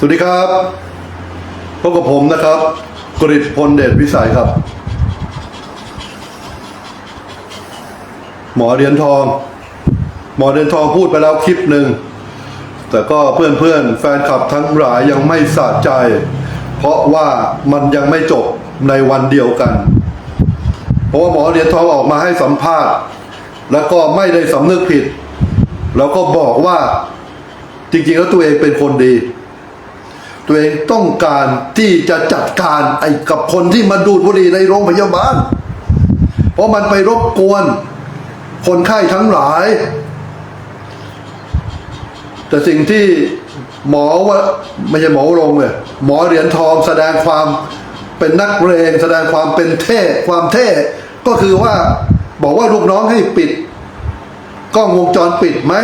สวัสดีครับพบกับผมนะครับ กริชพลเดชวิสัยครับ หมอเรียญทอง หมอเรียญทองพูดไปแล้วคลิปหนึ่ง แต่ก็เพื่อนๆ แฟนคลับทั้งหลายยังไม่สะใจ เพราะว่ามันยังไม่จบในวันเดียวกัน เพราะว่าหมอเหรียญทองออกมาให้สัมภาษณ์ แล้วก็ไม่ได้สำนึกผิด แล้วก็บอกว่าจริงๆแล้วตัวเองเป็นคนดี ตัวเองต้องการที่จะจัดการไอ้กับคนที่มาดูดบุหรี่ในโรงพยาบาล เพราะมันไปรบกวน คนไข้ทั้งหลาย แต่สิ่งที่หมอว่าไม่ใช่หมอวรงเลยหมอเหรียญทองแสดงความเป็นนักเรงแสดงความเป็นเท่ความเท่ก็คือว่าบอกว่าลูกน้องให้ปิดกล้องวงจรปิดไหม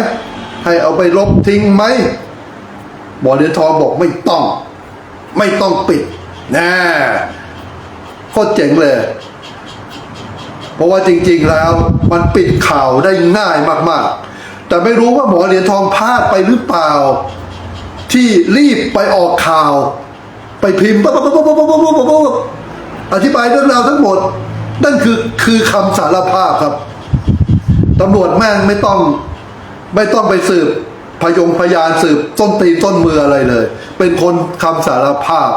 ให้เอาไปลบทิ้งไหม บ่อเดือทอบอกไม่ต้อง ไม่ต้องปิดนะโคตรเจ๋งเลย เพราะว่าจริง ๆแล้วมันปิดข่าวได้ง่ายมาก ๆ แต่ไม่รู้ว่าหมอเหรียญทองพลาดไปหรือเปล่า ที่รีบไปออกข่าว ไปพิมพ์อธิบายเรื่องราวทั้งหมด นั่นคือคือคำสารภาพครับตำรวจแม่งไม่ต้อง ไม่ต้องไปสืบ พยงพยานสืบต้นตีนต้นมืออะไรเลย เป็นคนคำสารภาพ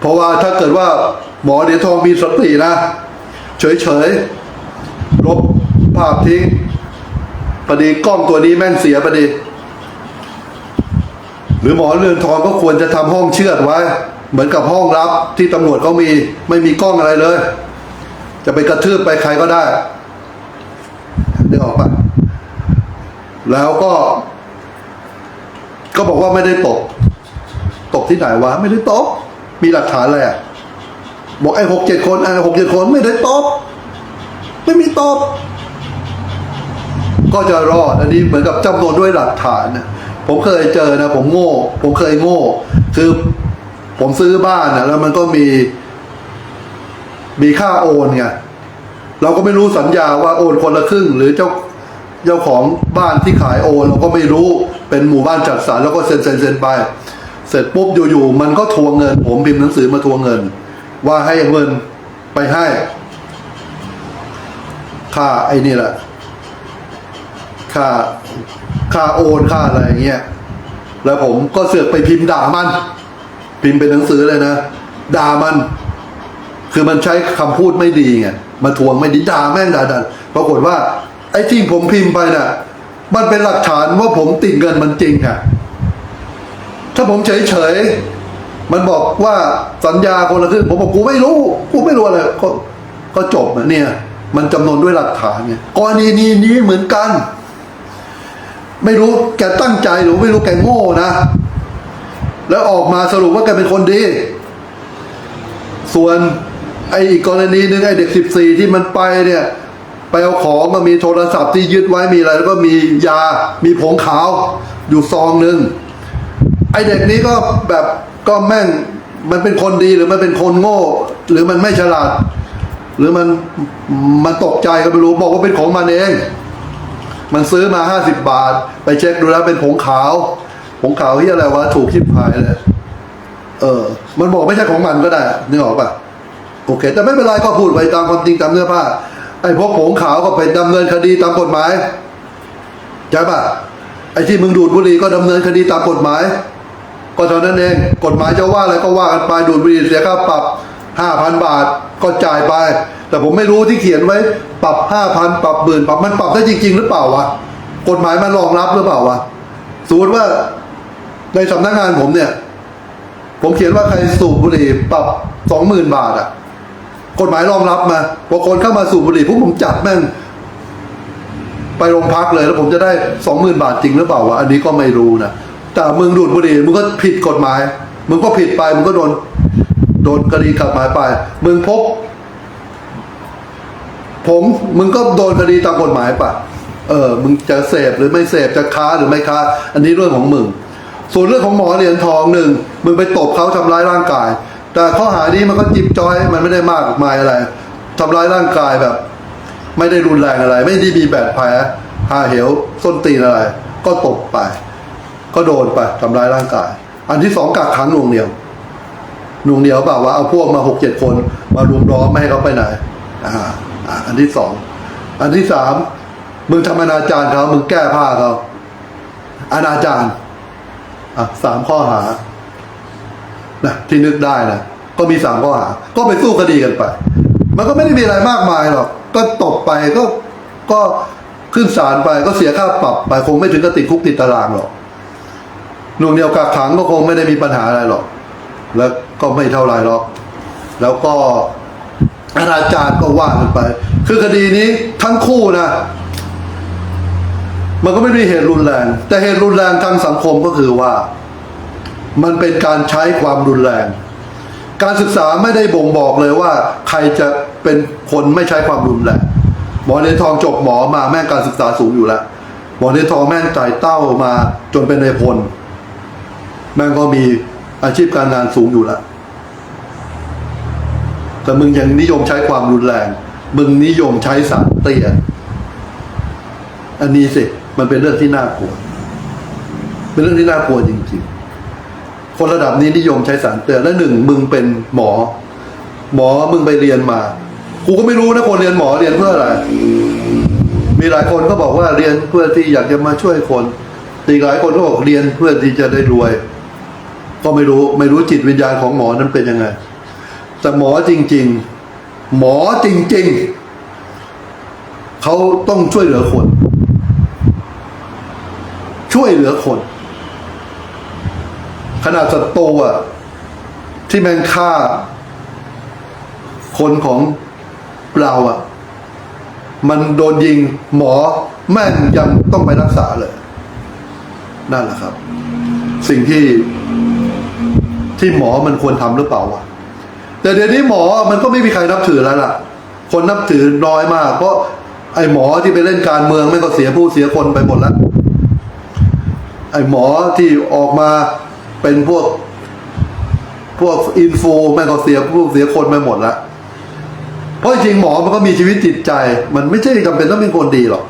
เพราะว่าถ้าเกิดว่าหมอเหรียทองมีสตินะ เฉยๆลบภาพทิ้งพอดีกล้องตัวนี้แม่งเสียพอดี หรือหมอเรือนทองก็ควรจะทำห้องเชือดไว้ เหมือนกับห้องรับที่ตำรวจเขามี ไม่มีกล้องอะไรเลย จะไปกระทืบไปใครก็ได้นึกออกปะ แล้วก็ ก็บอกว่าไม่ได้ตก ตกที่ไหนวะ ไม่ได้ตก มีหลักฐานอะไรอะบอกไอ้หกเจ็ดคนไอ้หกเจ็ดคนไม่ได้ตบ ไม่มีตบ ก็จะรอด อันนี้เหมือนกับจำนวนด้วยหลักฐานนะผมเคยเจอนะ ผมโง่ ผมเคยโง่ คือผมซื้อบ้านนะแล้วมันก็มี มีค่าโอนไงเราก็ไม่รู้สัญญาว่าโอนคนละครึ่ง หรือเจ้า เจ้าของบ้านที่ขายโอนเราก็ไม่รู้เป็นหมู่บ้านจัดสรรแล้วก็เซ็นเซ็นเซ็นไป เสร็จปุ๊บอยู่ๆมันก็ทวงเงิน ผมพิมพ์หนังสือมาทวงเงิน ว่าให้เงินไปให้ค่าไอ้นี่แหละค่าค่าโอนค่าอะไรอย่างเงี้ยแล้วผมก็เสือกไปพิมพ์ด่ามัน พิมพ์เป็นหนังสือเลยนะด่ามัน คือมันใช้คำพูดไม่ดีไงมาทวงไม่ดีด่าแม่งด่าดันปรากฏว่า ไอ้ที่ผมพิมพ์ไปน่ะ มันเป็นหลักฐานว่าผมติดเงินมันจริงอะถ้าผมเฉยเฉยมันบอกว่าสัญญาคนละครึ่งผมบอกกูไม่รู้กูไม่รู้อะไรก็ก็จบนะเนี่ย มันจำนวนด้วยหลักฐานไงกรณีนี้นี้เหมือนกัน ไม่รู้แกตั้งใจหรือไม่รู้แกโง่นะ แล้วออกมาสรุปว่าแกเป็นคนดี ส่วนไอ้อีกกรณีหนึ่งไอ้เด็กสิบสี่ที่มันไปเนี่ย ไปเอาของมามีโทรศัพท์ที่ยึดไว้มีอะไร แล้วก็มียา มีผงขาว อยู่ซองหนึ่งไอเด็กนี้ก็แบบก็แม่งมันเป็นคนดีหรือมันเป็นคนโง่ หรือมันไม่ฉลาด หรือมันมันตกใจก็ไม่รู้บอกว่าเป็นของมันเอง มันซื้อมาห้าสิบบาท ไปเช็คดูแล้วเป็นผงขาว ผงขาวที่อะไรวะถูกชิบหายเลยเออ มันบอกไม่ใช่ของมันก็ได้นึกออกปะโอเค แต่ไม่เป็นไรก็พูดไปตามความจริงตามเนื้อผ้า ไอ้พวกผงขาวก็เป็นดำเนินคดีตามกฎหมายใช่ปะไอ้ที่มึงดูดบุหรี่ก็ดำเนินคดีตามกฎหมาย ก็เท่านั้นเองกฎหมายจะว่าอะไรก็ว่ากันไปดูดบุหรี่เสียค่าปรับห้าพันบาทก็จ่ายไป แต่ผมไม่รู้ที่เขียนไว้ ปรับห้าพันปรับหมื่นปรับมันปรับได้จริง ๆ หรือเปล่าวะกฎหมายมันรองรับหรือเปล่าวะสมมติว่าในสำนักงานผมเนี่ย ผมเขียนว่าใครสูบบุหรี่ปรับสองหมื่นบาทอะ กฎหมายรองรับมาพอคนเข้ามาสูบบุหรี่พวกผมจับแม่งไปโรงพักเลยแล้วผมจะได้สองหมื่นบาทจริงหรือเปล่าวะอันนี้ก็ไม่รู้นะแต่มึงดูดบุหรี่มึงก็ผิดกฎหมาย มึงก็ผิดไปมึงก็โดนโดนคดีกฎหมายไป มึงพบผมมึงก็โดนคดีตามกฎหมายปะเออ มึงจะเสพหรือไม่เสพจะค้าหรือไม่ค้า อันนี้เรื่องของมึง ส่วนเรื่องของหมอเหรียญทองหนึ่งมึงไปตบเขาทำร้ายร่างกาย แต่ข้อหานี้มันก็จิบจอยมันไม่ได้มากมายอะไรทำร้ายร่างกายแบบ ไม่ได้รุนแรงอะไร ไม่ได้มีแบาดแผลหาเหวส้นตีนอะไร ก็ตบไป ก็โดนไปทำร้ายร่างกาย อันที่สองกักขังหน่วงเหนียวหน่วงเหนียวแบบว่าเอาพวกมาหกเจ็ดคนมารุมล้อมไม่ให้เขาไปไหนอ่าอ่าอันที่สองอันที่สามมึงทำอนาจารเขามึงแก้ผ้าเขาอนาจารอะสามข้อหา นะที่นึกได้นะก็มีสามข้อหา ก็ไปสู้คดีกันไป มันก็ไม่ได้มีอะไรมากมายหรอก ก็ตบไปก็ก็ขึ้นศาลไปก็เสียค่าปรับไปคงไม่ถึงกับติดคุกติดตารางหรอกหน่วงเหนียวกักขังก็คงไม่ได้มีปัญหาอะไรหรอก แล้วก็ไม่เท่าไรหรอก แล้วก็อนาจารก็ว่ากันไป คือคดีนี้ทั้งคู่นะ มันก็ไม่มีเหตุรุนแรง แต่เหตุรุนแรงทางสังคมก็คือว่า มันเป็นการใช้ความรุนแรง การศึกษาไม่ได้บ่งบอกเลยว่า ใครจะเป็นคนไม่ใช้ความรุนแรงหมอเนทองจบหมอมาแม่งการศึกษาสูงอยู่แล้วหมอเนทองแม่งจ่ายเต้ามาจนเป็นนายพล แม่งก็มีอาชีพการงานสูงอยู่แล้วแต่มึงยังนิยมใช้ความรุนแรง มึงนิยมใช้สารเตี้ยอันนี้สิ มันเป็นเรื่องที่น่ากลัว เป็นเรื่องที่น่ากลัวจริงๆ คนระดับนี้นิยมใช้สารเตี้ยและหนึ่งมึงเป็นหมอ หมอมึงไปเรียนมา กูก็ไม่รู้นะคนเรียนหมอเรียนเพื่ออะไร มีหลายคนก็บอกว่าเรียนเพื่อที่อยากจะมาช่วยคนอีกหลายคนก็บอกเรียนเพื่อที่จะได้รวย ก็ไม่รู้ไม่รู้จิตวิญญาณของหมอนั้นเป็นยังไง แต่หมอจริง ๆ หมอจริง ๆ เขาต้องช่วยเหลือคน ช่วยเหลือคน ขนาดศัตรูอะ ที่แม่งฆ่า คนของเราอะ มันโดนยิงหมอแม่งยังต้องไปรักษาเลย นั่นแหละครับ สิ่งที่ที่หมอมันควรทำหรือเปล่าวะแต่เดี๋ยวนี้หมอมันก็ไม่มีใครนับถือแล้วล่ะ คนนับถือน้อยมาก เพราะไอ้หมอที่ไปเล่นการเมืองไม่งก็เสียผู้เสียคนไปหมดแล้ว ไอ้หมอที่ออกมา เป็นพวก พวกอินฟูแม่งก็เสียผู้เสียคนไปหมดล้วเพราะจริงหมอมันก็มีชีวิตจิตใจ มันไม่ใช่จำเป็นต้องเป็นคนดีหรอก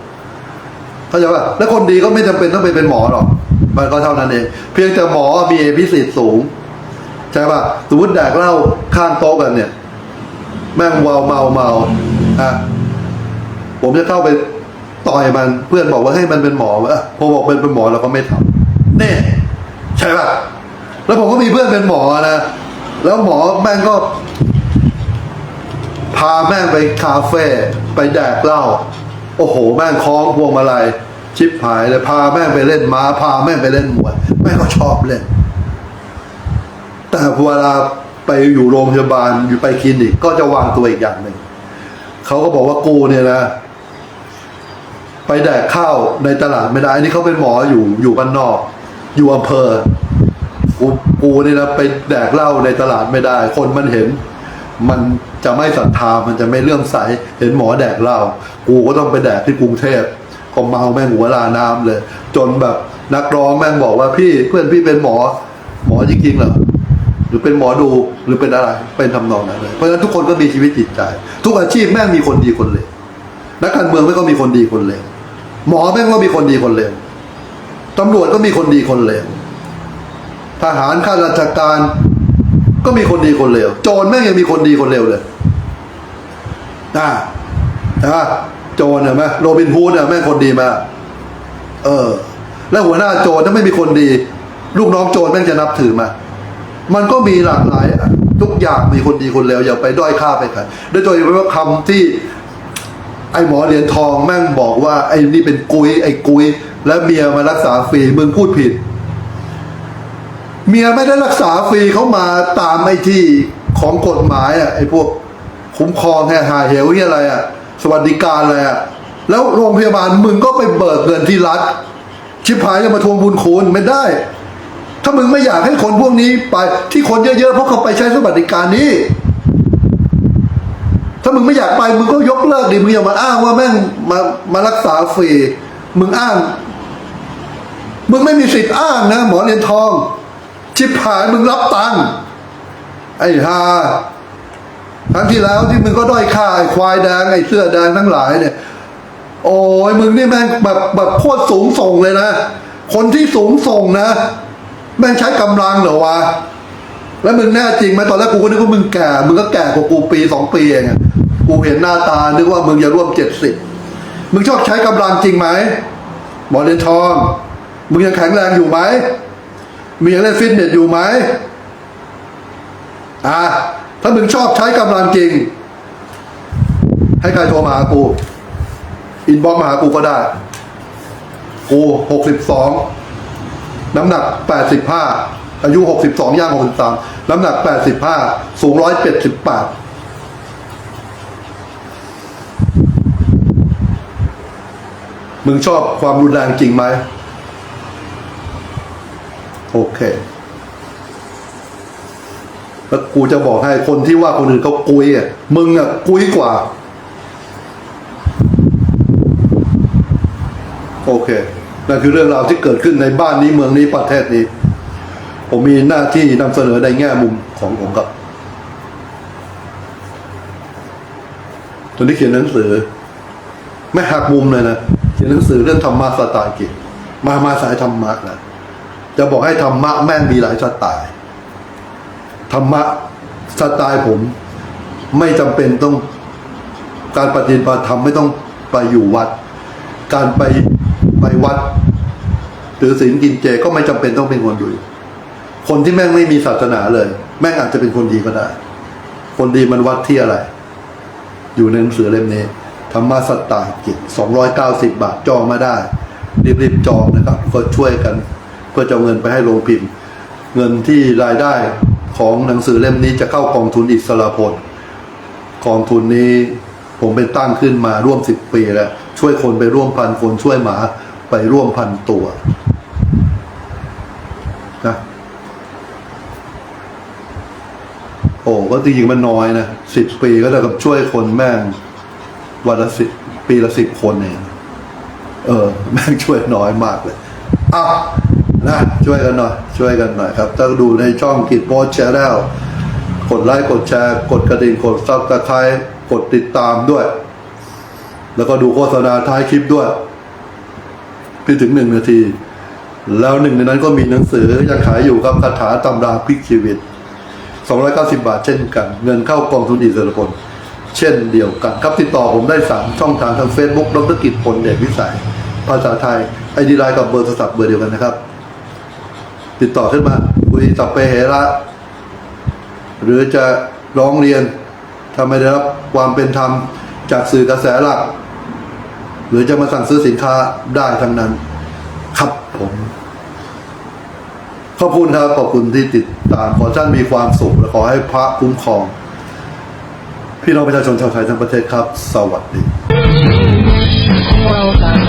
เข้าใจป่ะแล้วคนดีก็ไม่จำเป็นต้องไปเป็นหมอหรอกมันก็เท่านั้นเอง เพียงแต่หมอมีเอพิสิทธิ์สูงใช่ป่ะสมมติแดกเหล้าข้างโต๊ะกันเนี่ย แม่งเมาเมาเมาอะผมจะเข้าไปต่อยมันเพื่อนบอกว่าให้มันเป็นหมอวะพอบอกเป็นเป็นหมอเราก็ไม่ทำเนี่ยใช่ป่ะ แล้วผมก็มีเพื่อนเป็นหมอนะ แล้วหมอแม่งก็ พาแม่งไปคาเฟ่ไปแดกเหล้าโอ้โห แม่งคล้องพวงมาลัยชิปหายเลยพาแม่งไปเล่นม้า พาแม่งไปเล่นมวย แม่งก็ชอบเล่น แต่เวลาไปอยู่โรงพยาบาลอยู่ไปคลินิกก็จะวางตัวอีกอย่างหนึ่งเขาก็บอกว่ากูเนี่ยนะ ไปแดกข้าวในตลาดไม่ได้ อันนี้เขาเป็นหมออยู่อยู่บ้านนอก อยู่อำเภอ กูกูเนี่ยนะไปแดกเหล้าในตลาดไม่ได้ คนมันเห็น มันจะไม่ศรัทธามันจะไม่เลื่อมใส เห็นหมอแดกเหล้ากูก็ต้องไปแดกที่กรุงเทพก็เมาแม่งหัวลาน้ำเลย จนแบบนักร้องแม่งบอกว่าพี่เพื่อนพี่เป็นหมอ หมอจริงๆเหรอหรือเป็นหมอดูหรือเป็นอะไรเป็นทำนองนั้นเลยเพราะฉะนั้นทุกคนก็มีชีวิตจิตใจ ทุกอาชีพแม่งมีคนดีคนเลวนักการเมืองแม่งก็มีคนดีคนเลวหมอแม่งก็มีคนดีคนเลวตำรวจก็มีคนดีคนเลว ทหารข้าราชการ ก็มีคนดีคนเลวโจรแม่งยังมีคนดีคนเลวเลยอ่าใช่ปะโจรเห็นไหมโรบินฮูดเนี่ยแม่งคนดีมาเออ แล้วหัวหน้าโจรถ้าไม่มีคนดี ลูกน้องโจรแม่งจะนับถือมา มันก็มีหลากหลายทุกอย่างมีคนดีคนเลวอย่าไปด้อยค่าไปใครโดยเฉพาะคำที่ ไอ้หมอเหรียญทองแม่งบอกว่าไอ้นี่เป็นกุยไอ้กุย แล้วเมียมารักษาฟรีมึงพูดผิด เมียไม่ได้รักษาฟรีเขามาตามไอ้ที่ของกฎหมายอะไอ้พวกคุ้มครองแห่หาเหวที่อะไรอะ สวัสดิการอะไรอะ แล้วโรงพยาบาลมึงก็ไปเบิกเงินที่รัฐ ชิบหายจะมาทวงบุญคุณไม่ได้ ถ้ามึงไม่อยากให้คนพวกนี้ไป ที่คนเยอะๆเพราะเขาไปใช้สวัสดิการนี้ ถ้ามึงไม่อยากไปมึงก็ยกเลิกดิมึงอย่ามาอ้างว่าแม่งมามารักษาฟรีมึงอ้าง มึงไม่มีสิทธิ์อ้างนะหมอเรียนทอง ชิบหายมึงรับตังค์ไอ้ฮาครั้งที่แล้วที่มึงก็ด้อยค่าไอ้ควายแดงไอ้เสื้อแดงทั้งหลายเนี่ย โอ้ยมึงนี่แม่งแบบแบบโคตรสูงส่งเลยนะ คนที่สูงส่งนะ แม่งใช้กำลังเหรอวะ แล้วมึงแน่จริงไหมตอนแรกกูก็นึกว่ามึงแก่ มึงก็แก่กว่ากูปีสองปีเองกูเห็นหน้าตานึกว่ามึงจะร่วมเจ็ดสิบมึงชอบใช้กำลังจริงไหมหมอเดนทองมึงยังแข็งแรงอยู่ไหม มึงยังเล่นฟิตเนสอยู่ไหมอะถ้ามึงชอบใช้กำลังจริง ให้ใครโทรมาหากู อินบ็อกมาหากูก็ได้ กูหกสิบสองน้ำหนัก85อายุ62ย่าง63น้ำหนัก85สูง178มึงชอบความรุนแรงจริงไหม โอเคแล้วกูจะบอกให้คนที่ว่าคนอื่นเขากุยอะมึงอะกุยกว่า โอเคนั่นคือเรื่องราวที่เกิดขึ้นในบ้านนี้เมืองนี้ประเทศนี้ ผมมีหน้าที่นำเสนอในแง่มุมของผมครับตอนนี้เขียนหนังสือ ไม่หักมุมเลยนะเขียนหนังสือเรื่องธรรมะสไตล์กิจมามาสายธรรมะนะ จะบอกให้ธรรมะแม่งมีหลายสไตล์ธรรมะสไตล์ผม ไม่จำเป็นต้องการปฏิบัติธรรมไม่ต้องไปอยู่วัด การไปไปวัดหรือศีลกินเจก็ไม่จำเป็นต้องเป็นคนอยู่คนที่แม่งไม่มีศาสนาเลย แม่งอาจจะเป็นคนดีก็ได้ คนดีมันวัดที่อะไร อยู่ในหนังสือเล่มนี้ธรรมะสไตล์กิจสองร้อยเก้าสิบบาทจองมาได้ รีบๆจองนะครับ ก็ช่วยกัน เพื่อจะเอาเงินไปให้โรงพิมพ์ เงินที่รายได้ของหนังสือเล่มนี้จะเข้ากองทุนอิสระพลกองทุนนี้ผมเป็นตั้งขึ้นมาร่วมสิบปีแล้ว ช่วยคนไปร่วมพันคนช่วยหมาไปร่วมพันตัวนะโอ้ก็จริงๆมันน้อยนะสิบปีก็เท่ากับช่วยคนแม่งวันละสิบปีละสิบคนเองเออ แม่งช่วยน้อยมากเลยอะ นะช่วยกันหน่อย ช่วยกันหน่อยครับถ้าดูในช่องกิจโพสแชร์แล้วกดไลค์กดแชร์ กดกระดิ่งกดซับสไครต์กดติดตามด้วย แล้วก็ดูโฆษณาท้ายคลิปด้วยพี่ถึงหนึ่งนาที แล้วหนึ่งในนั้นก็มีหนังสือยังขายอยู่ครับคาถาตำราพลิกชีวิต 290 บาทเช่นกัน เงินเข้ากองทุนอิสระพลเช่นเดียวกันครับติดต่อผมได้ 3 ช่องทางทาง Facebook ดรกิจพลเดชวิสัย ภาษาไทยไอดีไลน์กับเบอร์โทรศัพท์เบอร์เดียวกันนะครับ ติดต่อขึ้นมาคุยสับไปเหระหรือจะร้องเรียนถ้าไม่ได้รับความเป็นธรรมจากสื่อกระแสหลัก หรือจะมาสั่งซื้อสินค้าได้ทั้งนั้น ครับผมขอบคุณครับขอบคุณที่ติดตามขอท่านมีความสุขและขอให้พระคุ้มครอง พี่น้องประชาชนชาวไทยทั้งประเทศครับ สวัสดี Welcome